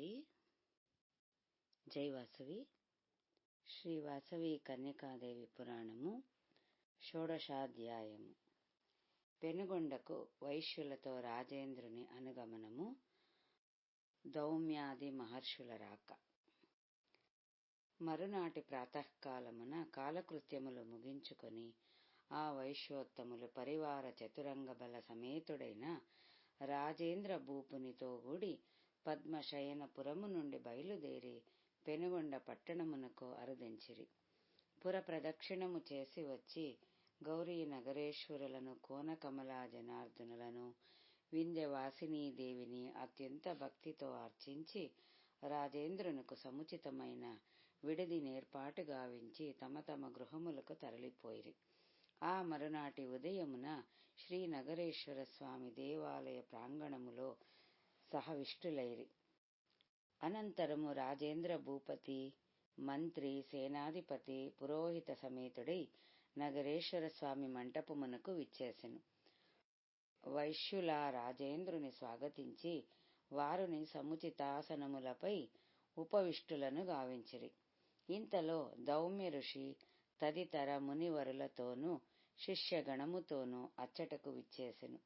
వాసవి. జై వాసవి శ్రీ వాసవి కన్యకాదేవి పురాణము. షోడశాధ్యాయము. పెనుగొండకు వైశ్యులతో రాజేంద్రుని అనుగమనము. దౌమ్యాది మహర్షుల రాక. మరునాటి ప్రాతకాలమున కాలకృత్యములు ముగించుకొని ఆ వైశ్యోత్తములు పరివార చతురంగ బల సమేతుడైన రాజేంద్ర భూపునితో కూడి పద్మశయనపురము నుండి బయలుదేరి పెనుగొండ పట్టణమునకు అరుదించిరి. పుర ప్రదక్షిణము చేసి వచ్చి గౌరీ నగరేశ్వరులను కోనకమలా జనార్దనులను వింధ్యవాసినీదేవిని అత్యంత భక్తితో అర్చించి రాజేంద్రునకు సముచితమైన విడిది నేర్పాటు గావించి తమ తమ గృహములకు తరలిపోయిరి. ఆ మరునాటి ఉదయమున శ్రీ నగరేశ్వర స్వామి దేవాలయ ప్రాంగణములో సహవిష్టులైరి అనంతరము రాజేంద్ర భూపతి మంత్రి సేనాధిపతి పురోహిత సమేతుడై నగరేశ్వర స్వామి మంటపమునకు విచ్చేసెను. వైశ్యుల రాజేంద్రుని స్వాగతించి వారుని సముచితాసనములపై ఉపవిష్టులను గావించిరి. ఇంతలో దౌమ్య ఋషి తదితర మునివరులతోనూ శిష్యగణముతోనూ అచ్చటకు విచ్చేసెను.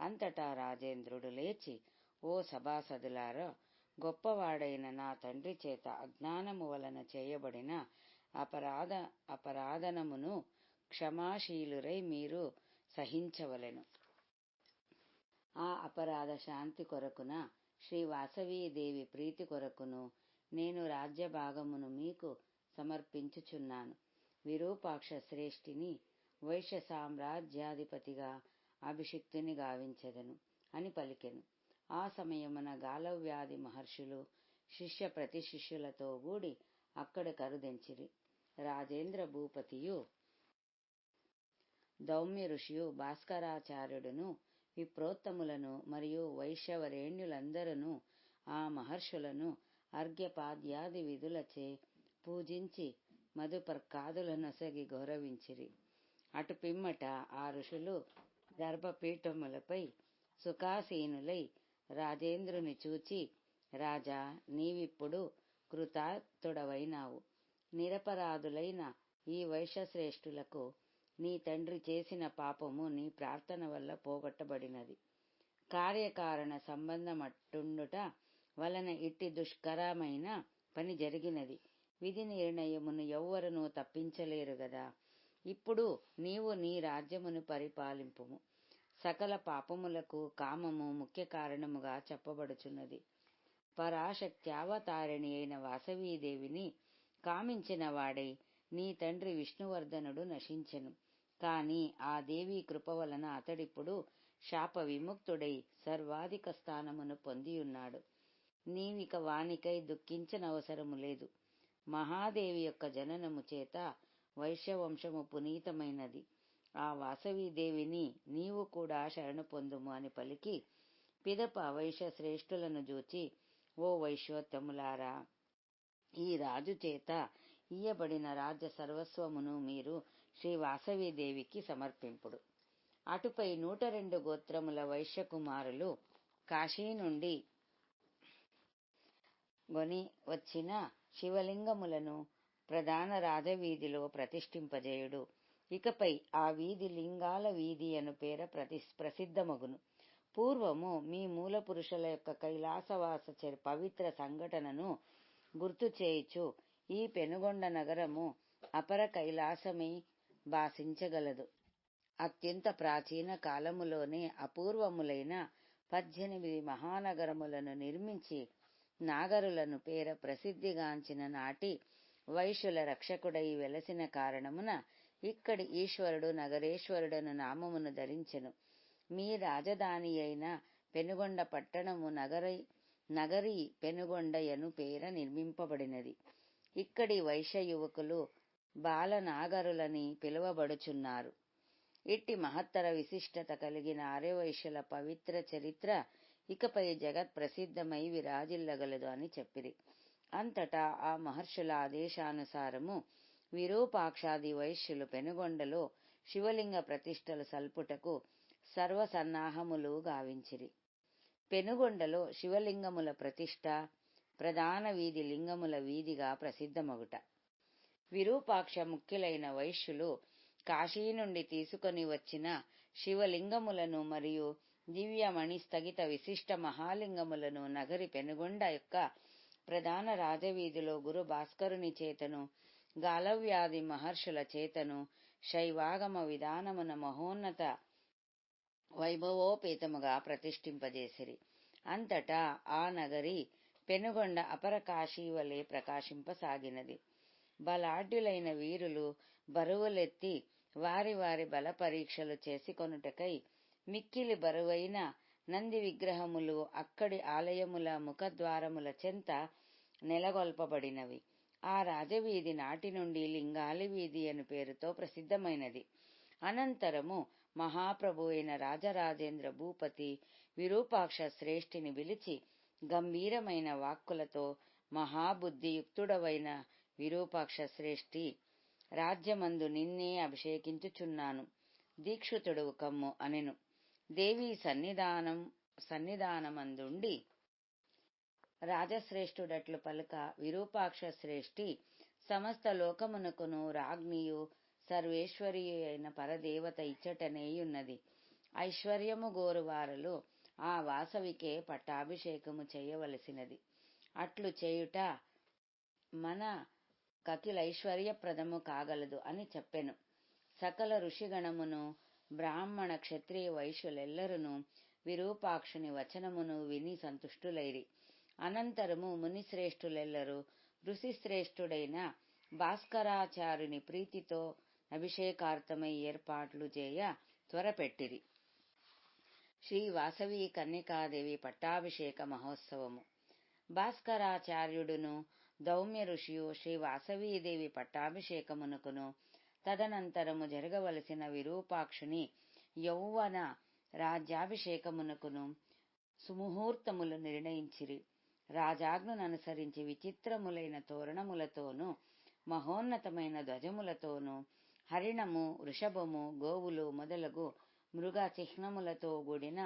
అంతటా రాజేంద్రుడు లేచి ఓ సభాసదులారా గొప్పవాడైన నా తండ్రి చేత అజ్ఞానము వలన చేయబడిన అపరాధ అపరాధనమును క్షమాశీలురై మీరు సహించవలెను. ఆ అపరాధ శాంతి కొరకున శ్రీ వాసవీదేవి ప్రీతి కొరకును నేను రాజ్యభాగమును మీకు సమర్పించుచున్నాను. విరూపాక్ష శ్రేష్ఠిని వైశ్య సామ్రాజ్యాధిపతిగా అభిషిక్తుని గావించెదను అని పలికెను. ఆ సమయమున గాలవ్యాధి మహర్షులు శిష్య ప్రతిశిష్యులతో గూడి అక్కడ కరుదెంచిరి. రాజేంద్ర భూపతియు దౌమ్య ఋషియు భాస్కరాచార్యుడును విప్రోత్తములను మరియు వైశ్యవరేణ్యులందరూ ఆ మహర్షులను అర్ఘ్యపాద్యాది విధులచే పూజించి మధుపర్కాదులనొసగి గౌరవించిరి. అటు పిమ్మట ఆ ఋషులు గర్భపీఠములపై సుఖాసీనులై రాజేంద్రుని చూచి రాజా నీవిప్పుడు కృతార్థుడవైనావు. నిరపరాధులైన ఈ వైశ్యశ్రేష్ఠులకు నీ తండ్రి చేసిన పాపము నీ ప్రార్థన వల్ల పోగొట్టబడినది. కార్యకారణ సంబంధమట్టుండుట వలన ఇట్టి దుష్కరమైన పని జరిగినది. విధి నిర్ణయమును ఎవ్వరునూ తప్పించలేరు గదా. ఇప్పుడు నీవు నీ రాజ్యమును పరిపాలింపుము. సకల పాపములకు కామము ముఖ్య కారణముగా చెప్పబడుచున్నది. పరాశక్త్యావతారిణి అయిన వాసవీదేవిని కామించిన వాడై నీ తండ్రి విష్ణువర్ధనుడు నశించెను. కాని ఆ దేవి కృప వలన అతడిప్పుడు శాప విముక్తుడై సర్వాధిక స్థానమును పొందియున్నాడు. నీవిక వానికై దుఃఖించనవసరము లేదు. మహాదేవి యొక్క జననము చేత వైశ్యవంశము పునీతమైనది. ఆ వాసవీదేవిని నీవు కూడా శరణు పొందుము అని పలికి పిదప వైశ్య శ్రేష్ఠులను జూచి ఓ వైశ్యోత్తములారా ఈ రాజు చేత ఇయ్యబడిన రాజ్య సర్వస్వమును మీరు శ్రీ వాసవీదేవికి సమర్పింపుడు. అటుపై నూట రెండు గోత్రముల వైశ్యకుమారులు కాశీ నుండి గొని వచ్చిన శివలింగములను ప్రధాన రాజవీధిలో ప్రతిష్ఠింపజేయుడు. ఇకపై ఆ వీధి లింగాల వీధి అను పేర ప్రతి ప్రసిద్ధమగును. పూర్వము మీ మూల పురుషుల యొక్క కైలాసవాస పవిత్ర సంఘటనను గుర్తు చేయుచు. ఈ పెనుగొండ నగరము అపర కైలాసమై భాషించగలదు అత్యంత ప్రాచీన కాలములోనే అపూర్వములైన పద్దెనిమిది మహానగరములను నిర్మించి నాగరులను పేర ప్రసిద్ధిగాంచిన నాటి వైశ్యుల రక్షకుడై వెలసిన కారణమున ఇక్కడి ఈశ్వరుడు నగరేశ్వరుడను నామమును ధరించెను. మీ రాజధాని అయిన పెనుగొండ పట్టణము నగరై నగరి పెనుగొండయను పేర నిర్మింపబడినది. ఇక్కడి వైశ్య యువకులు బాలనాగరులని పిలువబడుచున్నారు. ఇట్టి మహత్తర విశిష్టత కలిగిన ఆర్యవైశ్యుల పవిత్ర చరిత్ర ఇకపై జగత్ ప్రసిద్ధమై విరాజిల్లగలదు అని చెప్పిరి. అంతటా ఆ మహర్షుల ఆదేశానుసారము విరూపాక్షాది వైశ్యులు పెనుగొండలో శివలింగ ప్రతిష్టలు సల్పుటకు సర్వసన్నాహములు గావించిరి. పెనుగొండలో శివలింగముల ప్రతిష్ట ప్రధాన వీధి లింగముల వీధిగా ప్రసిద్ధమగుట. విరూపాక్ష ముఖ్యులైన వైశ్యులు కాశీ నుండి తీసుకొని వచ్చిన శివలింగములను మరియు దివ్యమణి స్థగిత విశిష్ట మహాలింగములను నగరి పెనుగొండ యొక్క ప్రధాన రాజవీధిలో గురు భాస్కరుని చేతను గాలవ్యాధి మహర్షుల చేతను శైవాగమ విధానమున మహోన్నత వైభవోపేతముగా ప్రతిష్ఠింపజేసిరి. అంతటా ఆ నగరి పెనుగొండ అపర కాశీవలే ప్రకాశింపసాగినది. బలాఢ్యులైన వీరులు బరువులెత్తి వారి వారి బల పరీక్షలు చేసుకొనుటకై మిక్కిలి బరువైన నంది విగ్రహములు అక్కడి ఆలయముల ముఖద్వారముల చెంత నెలగొల్పబడినవి ఆ రాజవీధి నాటి నుండి లింగాలి వీధి అని పేరుతో ప్రసిద్ధమైనది. అనంతరము మహాప్రభు అయిన రాజరాజేంద్ర భూపతి విరూపాక్ష శ్రేష్ఠిని పిలిచి గంభీరమైన వాక్కులతో మహాబుద్ధియుక్తుడవైన విరూపాక్ష శ్రేష్ఠి రాజ్యమందు నిన్నే అభిషేకించుచున్నాను. దీక్షితుడు కమ్ము అనెను. దేవి సన్నిధానం సన్నిధానమందుండి రాజశ్రేష్ఠుడట్లు పలుక విరూపాక్ష శ్రేష్ఠి సమస్త లోకమునకును రాజ్ఞియు సర్వేశ్వరియు అయిన పరదేవత ఇచ్చటనేయున్నది. ఐశ్వర్యము గోరువారలు ఆ వాసవికే పట్టాభిషేకము చేయవలసినది. అట్లు చేయుట మన కకిలైశ్వర్యప్రదము కాగలదు అని చెప్పెను. సకల ఋషిగణమును బ్రాహ్మణ క్షత్రియ వైశ్యులెల్లరును విరూపాక్షుని వచనమును విని సంతుష్టులైరి. అనంతరము మునిశ్రేష్ఠులెల్లరూ ఋషిశ్రేష్ఠుడైన భాస్కరాచార్యుని ప్రీతితో అభిషేకార్థమై ఏర్పాట్లు చేయ త్వరపెట్టిరి. శ్రీ వాసవి కన్యకాదేవి పట్టాభిషేక మహోత్సవము. భాస్కరాచార్యుడును దౌమ్య ఋషియు శ్రీ వాసవీదేవి పట్టాభిషేకమునకును తదనంతరము జరగవలసిన విరూపాక్షుని యౌవన రాజ్యాభిషేకమునకును సుముహూర్తములు నిర్ణయించిరి. రాజాజ్ఞననుసరించి విచిత్రములైన తోరణములతోనూ మహోన్నతమైన ధ్వజములతోనూ హరిణము వృషభము గోవులు మొదలగు మృగ చిహ్నములతో కూడిన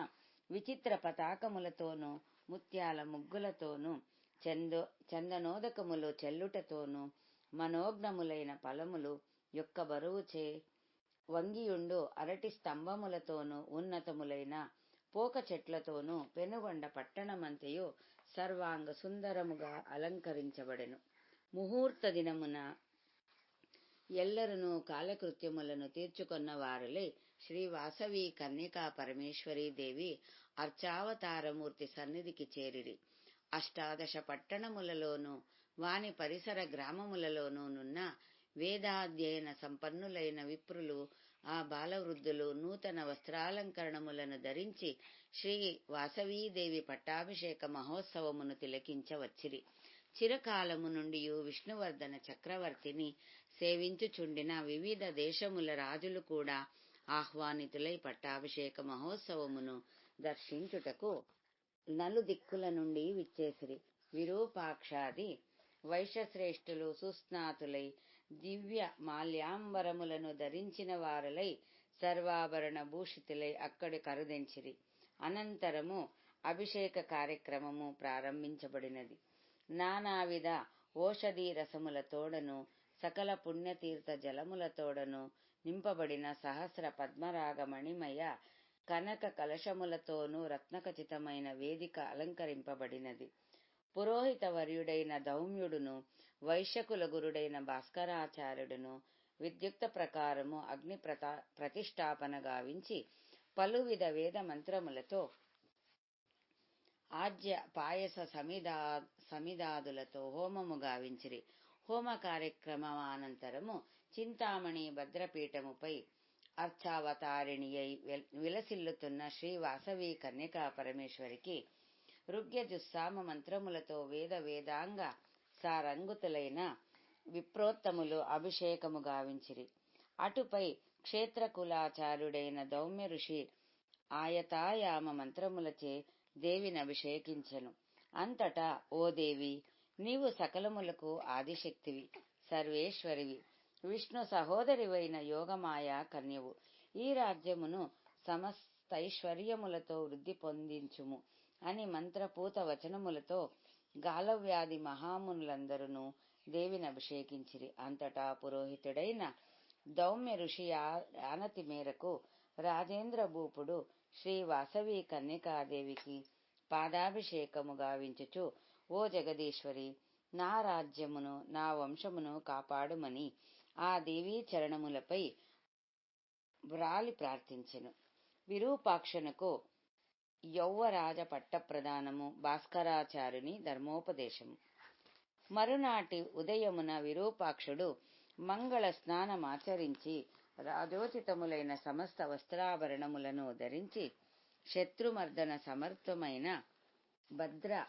విచిత్ర పతాకములతోనూ ముత్యాల ముగ్గులతోనూ చందో చందనోదకములు చెల్లుటతోనూ మనోజ్ఞములైన ఫలములు యొక్క బరువుచే వంగియుండు అరటి స్తంభములతోనూ ఉన్నతములైన పోక చెట్లతోనూ పెనుగొండ పట్టణమంతయు సర్వాంగ సుందరముగా అలంకరించబడెను. ముహూర్త దినమున ఎల్లరును కాలకృత్యములను తీర్చుకొన్న వారులై శ్రీ వాసవి కన్యకా పరమేశ్వరీ దేవి అర్చావతారమూర్తి సన్నిధికి చేరిరి. అష్టాదశ పట్టణములలోనూ వాని పరిసర గ్రామములలోనూ నున్న వేదాధ్యయన సంపన్నులైన విప్రులు ఆ బాలవృద్ధులు నూతన వస్త్రాలంకరణములను ధరించి శ్రీ వాసవీదేవి పట్టాభిషేక మహోత్సవమును తిలకించవచ్చిరి. చిరకాలము నుండి విష్ణువర్ధన చక్రవర్తిని సేవించుచుండిన వివిధ దేశముల రాజులు కూడా ఆహ్వానితులై పట్టాభిషేక మహోత్సవమును దర్శించుటకు నలుదిక్కుల నుండి విచ్చేసిరి. విరూపాక్షాది వైశ్యశ్రేష్ఠులు సుస్నాతులై దివ్య మాల్యాంబరములను ధరించిన వారలై సర్వాభరణ భూషితులై అక్కడి కరుదెంచిరి. అనంతరము అభిషేక కార్యక్రమము ప్రారంభించబడినది. నానావిధ ఓషధీ రసములతోడను సకల పుణ్యతీర్థ జలములతోడను నింపబడిన సహస్ర పద్మరాగమణిమయ కనక కలశములతోనూ రత్నఖచితమైన వేదిక అలంకరింపబడినది. పురోహిత వర్యుడైన దౌమ్యుడును వైశ్యకుల గురుడైన భాస్కరాచార్యుడును విద్యుక్త ప్రకారము అగ్ని ప్రతా ప్రతిష్టాపన గావించి పలువిధ వేద మంత్రములతో ఆజ్య పాయస సమిదా సమిదాదులతో హోమము గావించిరి. హోమ కార్యక్రమమానంతరము చింతామణి భద్రపీఠముపై అర్చావతారిణి అయి విలసిల్లుతున్న శ్రీ వాసవి కన్యకా పరమేశ్వరికి రుగ్యజుస్సామ మంత్రములతో వేద వేదాంగ సారంగుతులైన విప్రోత్తములు అభిషేకము గావించిరి. అటుపై క్షేత్రకులాచార్యుడైన దౌమ్య ఋషి ఆయతాయామ మంత్రములచే దేవిని అభిషేకించను. అంతటా ఓ దేవి నీవు సకలములకు ఆదిశక్తివి సర్వేశ్వరివి విష్ణు సహోదరివైన యోగమాయ కన్యవు. ఈ రాజ్యమును సమస్తైశ్వర్యములతో వృద్ధి పొందించుము అని మంత్రపూత వచనములతో గాలవ్యాధి మహామునులందరూ దేవిని అభిషేకించిరి. అంతటా పురోహితుడైన దౌమ్య ఋషి ఆనతి మేరకు రాజేంద్ర భూపుడు శ్రీ వాసవి కన్యకాదేవికి పాదాభిషేకము గావించుచు ఓ జగదీశ్వరి నా రాజ్యమును నా వంశమును కాపాడుమని ఆ దేవీ చరణములపై వ్రాలి ప్రార్థించెను. విరూపాక్షనుకు యౌవరాజ పట్టప్రదానము భాస్కరాచార్యుని ధర్మోపదేశము. మరునాటి ఉదయమున విరూపాక్షుడు మంగళ స్నానమాచరించి రాజోచితములైన సమస్త వస్త్రాభరణములను ధరించి శత్రుమర్దన సమర్థమైన భద్ర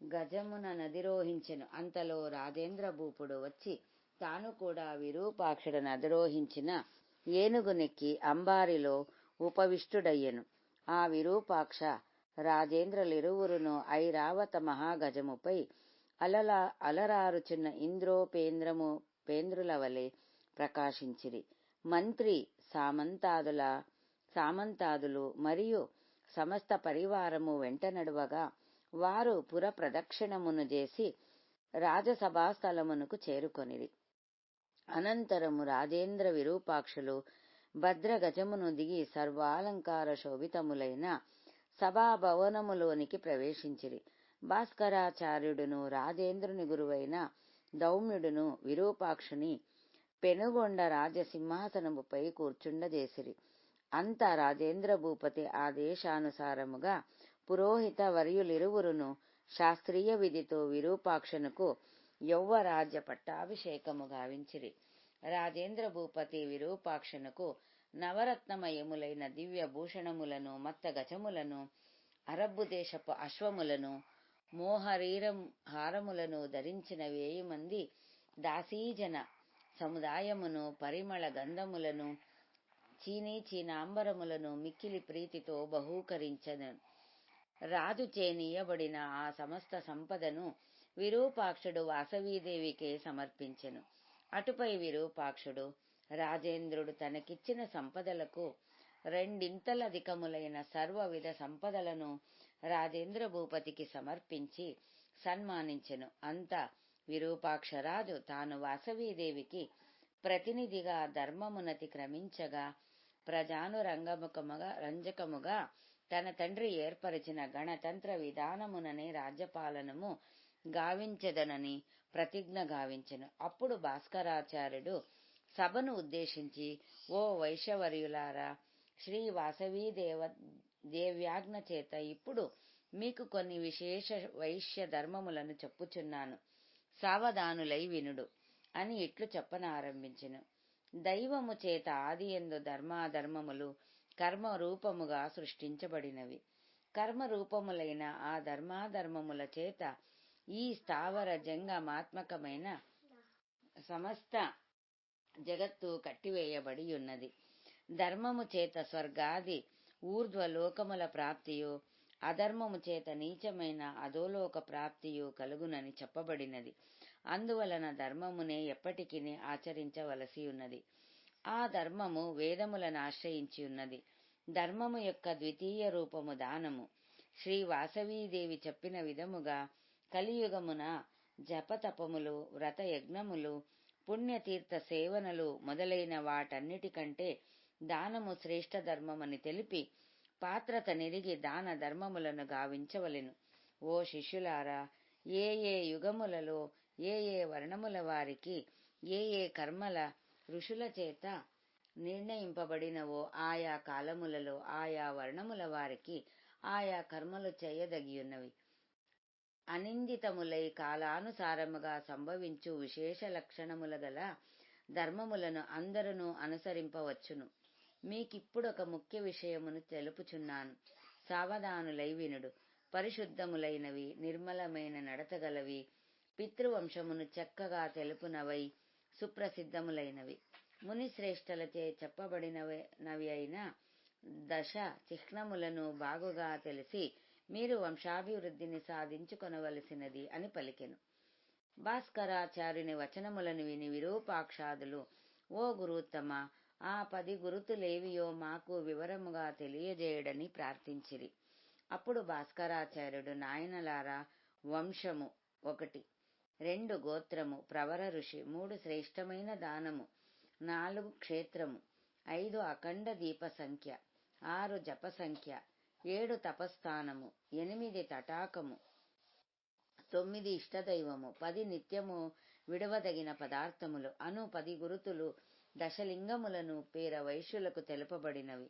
గజమున నదిరోహించెను. అంతలో రాజేంద్ర భూపుడు వచ్చి తాను కూడా విరూపాక్షుడను నదిరోహించిన ఏనుగునెక్కి అంబారిలో ఉపవిష్టుడయ్యెను. ఆ విరూపాక్ష రాజేంద్రులిరువురును ఐరావత మహాగజముపై అలలా అలరారుచున్న ఇంద్రోపేంద్రము పుష్పేంద్రుల వలె ప్రకాశించిరి. మంత్రి సామంతాదుల సామంతాదులు మరియు సమస్త పరివారము వెంట నడువగా వారు పుర ప్రదక్షిణమును చేసి రాజసభాస్థలమునకు చేరుకొనిరి. అనంతరము రాజేంద్ర విరూపాక్షులు భద్రగజమును దిగి సర్వాలంకార శోభితములైన సభాభవనములోనికి ప్రవేశించిరి. భాస్కరాచార్యుడును రాజేంద్రుని గురువైన దౌమ్యుడును విరూపాక్షుని పెనుగొండ రాజసింహాసనముపై కూర్చుండజేసిరి. అంత రాజేంద్ర భూపతి ఆదేశానుసారముగా పురోహిత వర్యులిరువురును శాస్త్రీయ విధితో విరూపాక్షనుకు యౌవరాజ్య పట్టాభిషేకము గావించిరి. రాజేంద్ర భూపతి విరూపాక్షనుకు నవరత్నమయములైన దివ్య భూషణములను మత్త గజములను అరబ్బు దేశపు అశ్వములను మోహరీరం హారములను ధరించిన వేయి మంది దాసీజన సముదాయమును పరిమళ గంధములను చీనీ చీనాంబరములను మిక్కిలి ప్రీతితో బహూకరించను. రాజు చేనీయబడిన ఆ సమస్త సంపదను విరూపాక్షుడు వాసవీదేవికే సమర్పించెను. అటుపై విరూపాక్షుడు రాజేంద్రుడు తనకిచ్చిన సంపదలకు రెండింతలధికములైన సర్వవిధ సంపదలను రాజేంద్ర భూపతికి సమర్పించి సన్మానించెను. అంత విరూపాక్షరాజు తాను వాసవీదేవికి ప్రతినిధిగా ధర్మమునతి క్రమించగా ప్రజాను రంగముఖముగా రంజకముగా తన తండ్రి ఏర్పరిచిన గణతంత్ర విధానముననే రాజ్యపాలనము గావించదనని ప్రతిజ్ఞ గావించెను. అప్పుడు భాస్కరాచార్యుడు సభను ఉద్దేశించి ఓ వైశ్యవర్యులారా శ్రీ వాసవీదేవ దేవ్యాజ్ఞ చేత ఇప్పుడు మీకు కొన్ని విశేష వైశ్య ధర్మములను చెప్పుచున్నాను. సావధానులై వినుడు అని ఇట్లు చెప్పనారంభించెను. దైవము చేత ఆది ఎందు ధర్మాధర్మములు కర్మ రూపముగా సృష్టించబడినవి. కర్మ రూపములైన ఆ ధర్మాధర్మముల చేత ఈ స్థావర జంగమాత్మకమైన సమస్త జగత్తు కట్టివేయబడి ఉన్నది. ధర్మము చేత స్వర్గాది ఊర్ధ్వలోకముల ప్రాప్తియు అధర్మము చేత నీచమైన అధోలోక ప్రాప్తియు కలుగునని చెప్పబడినది. అందువలన ధర్మమునే ఎప్పటికీ ఆచరించవలసి ఉన్నది ఆ ధర్మము వేదములను ఆశ్రయించి ఉన్నది ధర్మము యొక్క ద్వితీయ రూపము దానము. శ్రీ వాసవీదేవి చెప్పిన విధముగా కలియుగమున జపతపములు వ్రత యజ్ఞములు పుణ్యతీర్థ సేవనలు మొదలైన వాటన్నిటికంటే దానము శ్రేష్ఠ ధర్మమని తెలిపి పాత్రత నిరిగి దాన ధర్మములను గావించవలెను. ఓ శిష్యులారా ఏ ఏ యుగములలో ఏ ఏ వర్ణముల వారికి ఏ ఏ కర్మల ఋషుల చేత నిర్ణయింపబడినవో ఆయా కాలములలో ఆయా వర్ణముల వారికి ఆయా కర్మలు చేయదగియున్నవి. అనిందితములై కాలానుసారముగా సంభవించు విశేష లక్షణముల గల ధర్మములను అందరూ అనుసరింపవచ్చును. మీకిప్పుడొక ముఖ్య విషయమును తెలుపుచున్నాను. సావధానులై వినుడు. పరిశుద్ధములైనవి నిర్మలమైన నడతగలవి. పితృవంశమును చక్కగా తెలుపునవై సుప్రసిద్ధములైనవి. మునిశ్రేష్టలచే చెప్పబడినవి అయిన దశ చిహ్నములను బాగుగా తెలిసి మీరు వంశాభివృద్ధిని సాధించుకొనవలసినది అని పలికెను. భాస్కరాచార్యుని వచనములను విని విరూపాక్షాదులు ఓ గురుత్తమ ఆ పది గురుతులేవియో మాకు వివరముగా తెలియజేయడని ప్రార్థించిరి. అప్పుడు భాస్కరాచార్యుడు నాయనలారా వంశము ఒకటి రెండు గోత్రము ప్రవర ఋషి మూడు శ్రేష్టమైన దానము నాలుగు క్షేత్రము ఐదు అఖండ దీప సంఖ్య ఆరు జప సంఖ్య ఏడు తపస్థానము ఎనిమిది తటాకము తొమ్మిది ఇష్టదైవము పది నిత్యము విడవదగిన పదార్థములు అను పది గురుతులు దశలింగములను పేర వైశ్యులకు తెలుపబడినవి.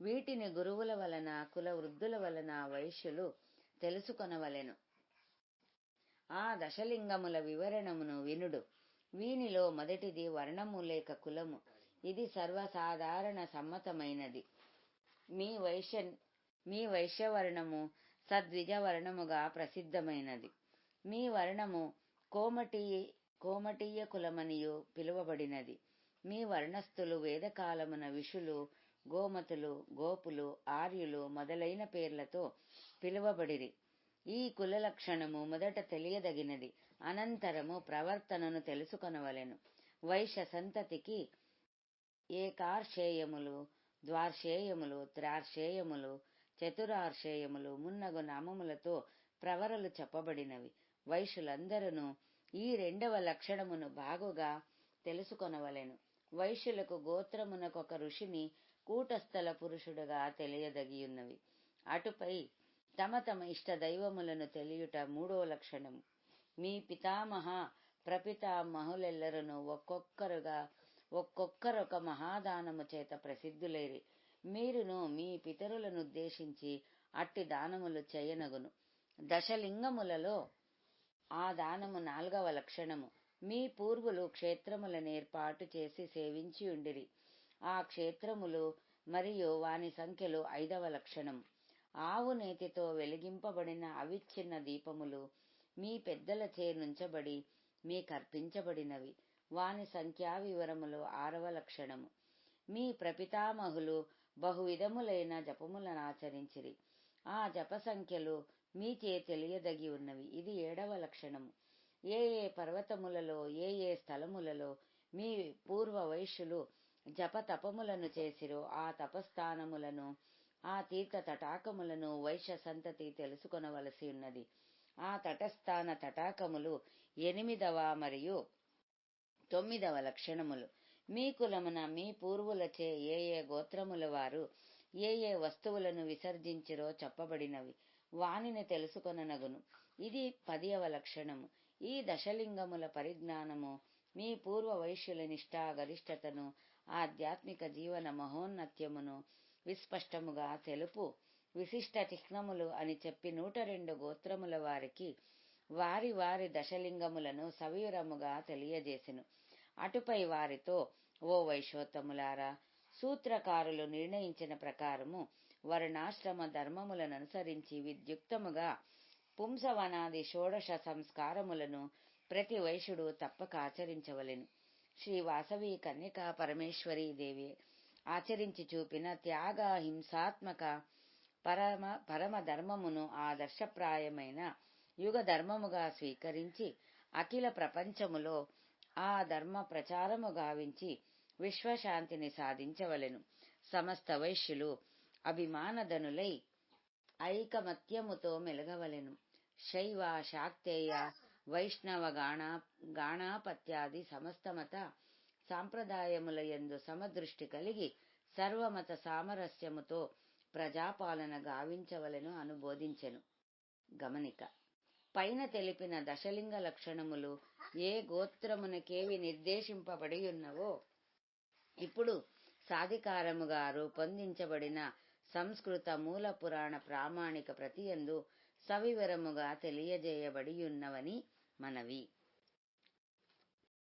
వీటిని గురువుల వలన కుల వృద్ధుల వలన వైశ్యులు తెలుసుకొనవలెను. ఆ దశలింగముల వివరణమును వినుడు. వీనిలో మొదటిది వర్ణము లేక కులము. ఇది సర్వసాధారణ సమ్మతమైనది. మీ వైశ్య మీ వైశ్యవర్ణము సద్విజ వర్ణముగా ప్రసిద్ధమైనది. మీ వర్ణము కోమటి కోమటీయ కులమనియు పిలువబడినది. మీ వర్ణస్థులు వేదకాలమున విషులు గోమతులు గోపులు ఆర్యులు మొదలైన పేర్లతో పిలువబడిరి. ఈ కుల లక్షణము మొదట తెలియదగినది. అనంతరము ప్రవర్తనను తెలుసుకొనవలెను. వైశ్య సంతతికి ఏకార్షేయములు ద్వార్షేయములు త్రార్షేయములు చతురార్షేయములు మున్నగు నామములతో ప్రవరలు చెప్పబడినవి. వైశ్యులందరూ ఈ రెండవ లక్షణమును బాగుగా తెలుసుకొనవలెను. వైశ్యులకు గోత్రమునకొక ఋషిని కూటస్థల పురుషుడుగా తెలియదగియున్నవి. అటుపై తమ తమ ఇష్ట దైవములను తెలియుట మూడో లక్షణము. మీ పితామహ ప్రపితామహులెల్లరను ఒక్కొక్కరుగా ఒక్కొక్కరొక మహాదానము చేత ప్రసిద్ధులేరి. మీరును మీ పితరులను ఉద్దేశించి అట్టి దానములు చేయనగును. దశలింగములలో ఆ దానము నాల్గవ లక్షణము. మీ పూర్వులు క్షేత్రములనేర్పాటు చేసి సేవించి ఉండిరి. ఆ క్షేత్రములు మరియు వాని సంఖ్యలు ఐదవ లక్షణం. ఆవు నేతితో వెలిగింపబడిన అవిచ్ఛిన్న దీపములు మీ పెద్దలచే నుంచబడి మీకర్పించబడినవి వాని సంఖ్యా వివరములు ఆరవ లక్షణము. మీ ప్రపితామహులు బహువిధములైన జపములనాచరించిరి ఆ జప సంఖ్యలు మీచే తెలియదగి ఉన్నవి. ఇది ఏడవ లక్షణము. ఏ ఏ పర్వతములలో ఏ ఏ స్థలములలో మీ పూర్వ వైశ్యులు జప తపములను చేసిరో ఆ తపస్థానములను ఆ తీర్థ తటాకములను వైశ్య సంతతి తెలుసుకొనవలసి ఉన్నది. ఆ తటస్థాన తటాకములు ఎనిమిదవ మరియు తొమ్మిదవ లక్షణములు. మీ కులమున మీ పూర్వులచే ఏ ఏ గోత్రముల వారు ఏ ఏ వస్తువులను విసర్జించిరో చెప్పబడినవి. వానిని తెలుసుకొననగును. ఇది పదియవ లక్షణము. ఈ దశలింగముల పరిజ్ఞానము మీ పూర్వ వైశ్యుల నిష్ఠా గరిష్టతను ఆధ్యాత్మిక జీవన మహోన్నత్యమును విస్పష్టముగా తెలుపు. విశిష్ట చిహ్నములు అని చెప్పి నూట రెండు గోత్రముల వారికి వారి వారి దశలింగములను సవివరముగా తెలియజేసెను. అటుపై వారితో ఓ వైశోత్తములారా సూత్రకారులు నిర్ణయించిన ప్రకారము వర్ణాశ్రమ ధర్మములను అనుసరించి విద్యుక్తముగా పుంసవనాది షోడశ సంస్కారములను ప్రతి వైశ్యుడు తప్పక ఆచరించవలెను. శ్రీ వాసవి కన్యకా పరమేశ్వరీ దేవి ఆచరించి చూపిన త్యాగ హింసాత్మక పరమ పరమ ధర్మమును ఆదర్శప్రాయమైన యుగ ధర్మముగా స్వీకరించి అఖిల ప్రపంచములో ఆ ధర్మ ప్రచారము గావించి విశ్వశాంతిని సాధించవలెను. సమస్త వైశ్యులు అభిమానధనులై ఐకమత్యముతో మెలగవలెను. శైవ శాక్తేయ వైష్ణవ గాణా గాణాపత్యాది సమస్తమత సాంప్రదాయముల యందు సమదృష్టి కలిగి సర్వమత సామరస్యముతో ప్రజాపాలన గావించవలను అనుబోధించెను. గమనిక. పైన తెలిపిన దశలింగ లక్షణములు ఏ గోత్రమునకేవి నిర్దేశింపబడి ఉన్నవో ఇప్పుడు సాధికారముగా రూపొందించబడిన సంస్కృత మూల పురాణ ప్రామాణిక ప్రతియందు సవివరముగా తెలియజేయబడియున్నవని మనవి.